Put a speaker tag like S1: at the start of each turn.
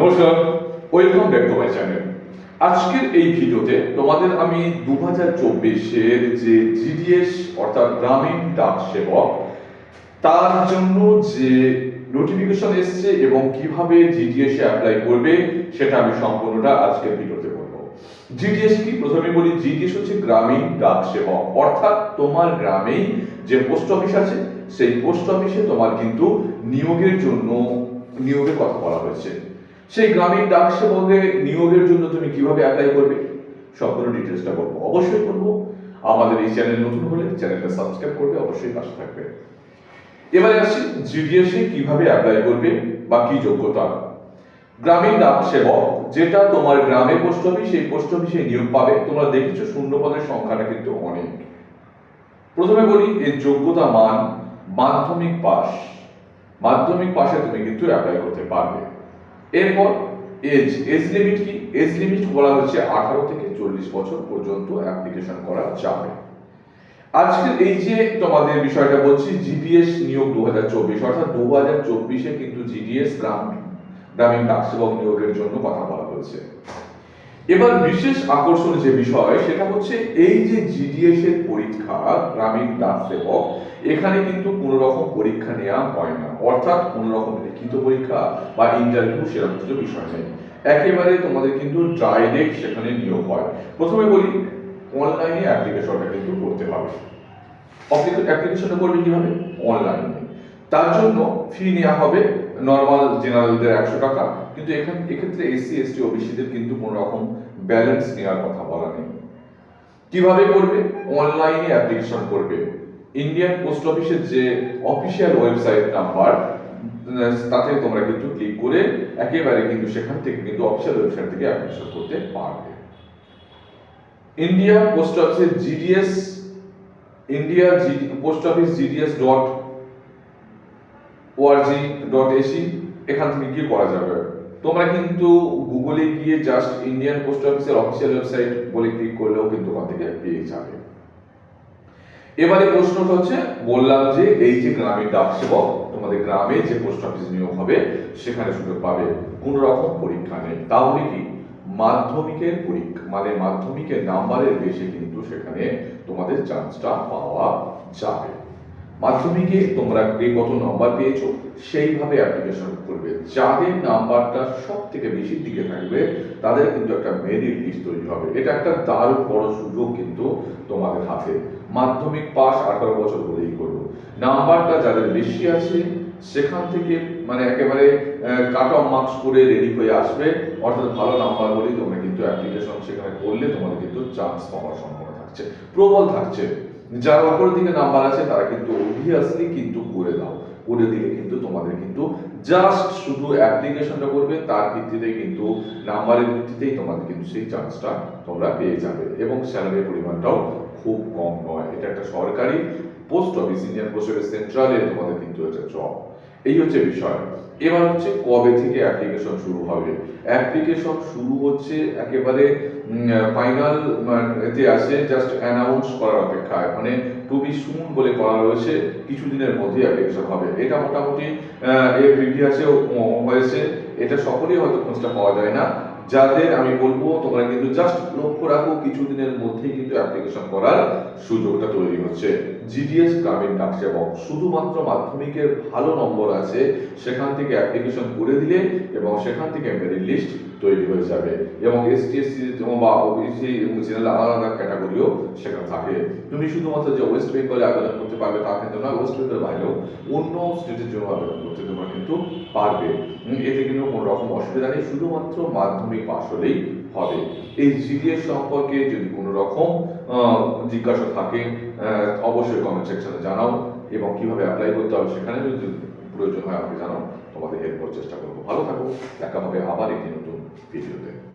S1: নমস্কার, welcome back to my channel. আজকের এই ভিডিওতে তোমাদের আমি দু হাজার চব্বিশের যে জিডিএস, অর্থাৎ গ্রামীণ ডাক সেবক, তার জন্য যে নোটিফিকেশন এসছে এবং কীভাবে জিডিএস এ অ্যাপ্লাই করবে, সেটা আমি সম্পূর্ণটা আজকের ভিডিওতে বলব। জিডিএস কি? প্রথমে বলি, জিডিএস হচ্ছে গ্রামীণ ডাক সেবক। অর্থাৎ তোমার গ্রামেই যে পোস্ট অফিস আছে, সেই পোস্ট অফিসে তোমার কিন্তু নিয়োগের জন্য, নিয়োগের কথা বলা হয়েছে। সেই গ্রামীণ ডাক সেবকে নিয়োগের জন্য তুমি কীভাবে অ্যাপ্লাই করবে? সম্পূর্ণ ডিটেলসটা বলব। অবশ্যই করব আমাদের এই চ্যানেল নতুন হলে চ্যানেলটা সাবস্ক্রাইব করবে, অবশ্যই পাশে থাকবে। এবারে আসছি জিডিএস কীভাবে অ্যাপ্লাই করবে বা কি যোগ্যতা। গ্রামীণ ডাক সেবক যেটা তোমার গ্রামে পোস্ট অফিস সেই পোস্ট অফিসে নিয়োগ পাবে। তোমরা দেখেছ শূন্য পদের সংখ্যাটা কিন্তু অনেক। প্রথমে বলি, এর যোগ্যতা মান মাধ্যমিক পাস মাধ্যমিক পাশে তুমি কিন্তু অ্যাপ্লাই করতে পারবে। এরপর এজ এজ লিমিট কি? এজ লিমিট বলা হচ্ছে আঠারো থেকে চল্লিশ বছর পর্যন্ত অ্যাপ্লিকেশন করা যাবে। আজকের এই যে তোমাদের বিষয়টা বলছি জিডিএস নিয়োগ দু হাজার চব্বিশ, অর্থাৎ দু হাজার চব্বিশে কিন্তু জিডিএস গ্রাম গ্রামীণ ডাক সেবক নিয়োগের জন্য কথা বলা হয়েছে। এবার বিশেষ আকর্ষণ যে বিষয়, সেটা হচ্ছে এই যে জিডিএস এর পরীক্ষা, গ্রামীণ ডাক সেবক এখানে কিন্তু কোনো রকম পরীক্ষা নেওয়া হয় না। অর্থাৎ কোনো রকম লিখিত পরীক্ষা বা ইন্টারভিউ সেরকম কিছু বিষয় নেই। একেবারে তোমাদের কিন্তু ডাইরেক্ট সেখানে নিয়োগ হয়। প্রথমে বলি অনলাইনে অ্যাপ্লিকেশনটা কিন্তু করতে হবে। অ্যাপ্লিকেশনটা করবে কীভাবে? অনলাইনে তার জন্য ফি নেওয়া হবে নর্মাল জেনারেলদের একশো টাকা। কিন্তু এখানে, এক্ষেত্রে এসসি এসটি ওবিসিদের কিন্তু কোনো রকম ব্যালেন্স নেওয়ার কথা বলা নেই। কীভাবে করবে? অনলাইনে অ্যাপ্লিকেশন করবে। ইন্ডিয়ান পোস্ট অফিসের যে অফিসিয়াল ওয়েবসাইট নাম্বার তাতে তোমরা কিন্তু ক্লিক করে একেবারে কিন্তু সেখান থেকে কিন্তু অফিসিয়াল ওয়েবসাইট থেকে অ্যাপ্লিকেশন করতে পারবে। ইন্ডিয়া পোস্ট অফিসের GDS India post office GDS dot org dot AC এখান থেকে গিয়ে করা যাবে। তোমরা কিন্তু গুগলে গিয়ে জাস্ট ইন্ডিয়ান পোস্ট অফিসের অফিসিয়াল ওয়েবসাইট বলে ক্লিক করলেও কিন্তু ওখান থেকে পেয়ে যাবে। এবারে প্রশ্নটা হচ্ছে, বললাম যে এই যে গ্রামীণ ডাক সেবক, তোমাদের গ্রামে যে পোস্ট অফিস নিয়োগ হবে, সেখানে সুযোগ পাবে কোন রকম পরীক্ষা নেই। তাহলে কি? মাধ্যমিকের পরীক্ষা মানে মাধ্যমিকের নাম্বারের বেশি কিন্তু সেখানে তোমাদের চান্সটা পাওয়া যাবে। মাধ্যমিকে তোমরা কে কত নাম্বার পেয়েছ, সেইভাবে অ্যাপ্লিকেশন করবে। যাদের নাম্বারটা সব থেকে বেশি দিকে থাকবে, তাদের কিন্তু একটা মেরিট লিস্ট তৈরি হবে। এটা একটা দারুণ বড় সুযোগ কিন্তু তোমাদের হাতে। মাধ্যমিক পাস আঠারো বছর হলেই করব নাম্বারটা যাদের বেশি আছে, সেখান থেকে মানে একেবারে কাট অফ মার্কস করে রেডি হয়ে আসবে। অর্থাৎ ভালো নাম্বার বলেই তোমরা কিন্তু অ্যাপ্লিকেশন সেখানে করলে তোমাদের কিন্তু চান্স পাওয়ার সম্ভাবনা থাকছে। প্রবল থাকছে। যার অপর দিকে নাম্বার আছে, তারা কিন্তু অবভিয়াসলি কিন্তু করে দাও করে দিলে কিন্তু তোমাদের কিন্তু জাস্ট শুধু অ্যাপ্লিকেশনটা করবে, তার ভিত্তিতে কিন্তু নাম্বারের ভিত্তিতেই তোমাদের কিন্তু সেই চান্সটা তোমরা পেয়ে যাবে। এবং স্যালারির পরিমাণটাও খুব কম নয়। এটা একটা সরকারি post office Indian post office সেন্ট্রালে তোমাদের কিন্তু এটা জব এই হচ্ছে বিষয়। এবার হচ্ছে কবে থেকে অ্যাপ্লিকেশন শুরু হবে? অ্যাপ্লিকেশন শুরু হচ্ছে একেবারে ফাইনাল এতে আসে জাস্ট অ্যানাউন্স করার অপেক্ষায়। মানে টু বি সুন বলে করা রয়েছে, কিছুদিনের মধ্যেই অ্যাপ্লিকেশন হবে। এটা মোটামুটি এর প্রিভিয়াসেও হয়েছে। এটা সকলেই হয়তো খোঁজটা পাওয়া যায় না। যাদের আমি বলব, তোমরা কিন্তু জাস্ট লক্ষ্য রাখো, কিছুদিনের মধ্যেই কিন্তু অ্যাপ্লিকেশন করার সুযোগটা তৈরি হচ্ছে। জিডিএস গ্রামীণ ডাক সেবক শুধুমাত্র মাধ্যমিকের ভালো নম্বর আছে, সেখান থেকে অ্যাপ্লিকেশন করে দিলে এবং সেখান থেকে মেরিট লিস্ট তৈরি হয়ে যাবে। এবং এসটি এসসি বা ওবিসি এবং জেনারেল আলাদা আলাদা ক্যাটাগরিও সেখানে থাকে। তুমি শুধুমাত্র যে ওয়েস্ট বেঙ্গলে আবেদন করতে পারবে তা কিন্তু না ওয়েস্ট বেঙ্গল বাইরেও অন্য স্টেটের জন্য আবেদন করতে তোমরা কিন্তু পারবে। এতে কিন্তু কোনো রকম অসুবিধা নেই। শুধুমাত্র মাধ্যমিক পাশ হলেই হবে। এই জিডিএস সম্পর্কে যদি কোনো রকম জিজ্ঞাসা থাকে অবশ্যই কমেন্ট সেকশনে জানাও এবং কীভাবে অ্যাপ্লাই করতে হবে সেখানে যদি প্রয়োজন হয় আমাকে জানাও। তোমাদের হেল্প করার চেষ্টা করব। ভালো থাকো। দেখা হবে আবার একটি নতুন ভিডিওতে